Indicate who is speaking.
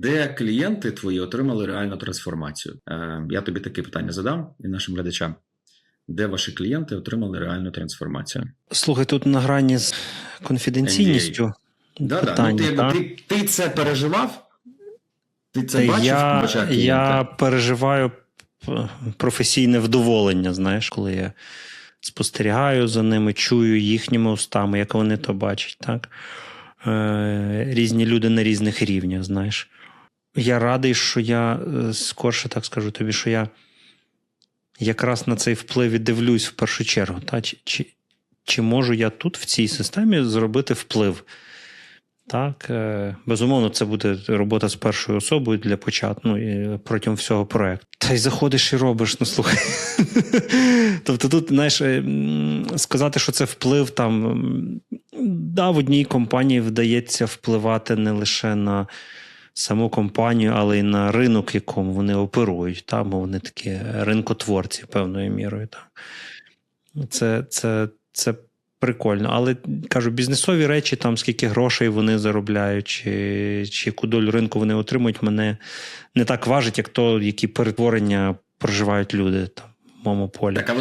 Speaker 1: де клієнти твої отримали реальну трансформацію? Е, Я тобі таке питання задам і нашим глядачам. Де ваші клієнти отримали реальну трансформацію?
Speaker 2: Слухай, тут на грані з конфіденційністю.
Speaker 1: Да, да. Ну, ти, ти, ти це переживав? Ти це бачив
Speaker 2: я,
Speaker 1: в очах
Speaker 2: я переживаю професійне вдоволення, знаєш, коли я спостерігаю за ними, чую їхніми устами, як вони то бачать, так? Е, різні люди на різних рівнях, знаєш. Я радий, що я е, скорше так скажу тобі, що я якраз на цей вплив і дивлюсь в першу чергу. Та? Чи, чи, чи можу я тут, в цій системі, зробити вплив? Так, е, безумовно, це буде робота з першою особою для початку ну, і протягом всього проекту. Та й заходиш і робиш, ну слухай. тобто, тут, знаєш, е, сказати, що це вплив там. Да, в одній компанії вдається впливати не лише на саму компанію, але й на ринок, якому вони оперують. Та, бо вони такі ринкотворці певною мірою. Так. Це, це, це прикольно. Але кажу, бізнесові речі, там скільки грошей вони заробляють, чи, чи яку долю ринку вони отримують, мене не так важить, як то, які перетворення проживають люди там в моєму полі.
Speaker 1: Так, а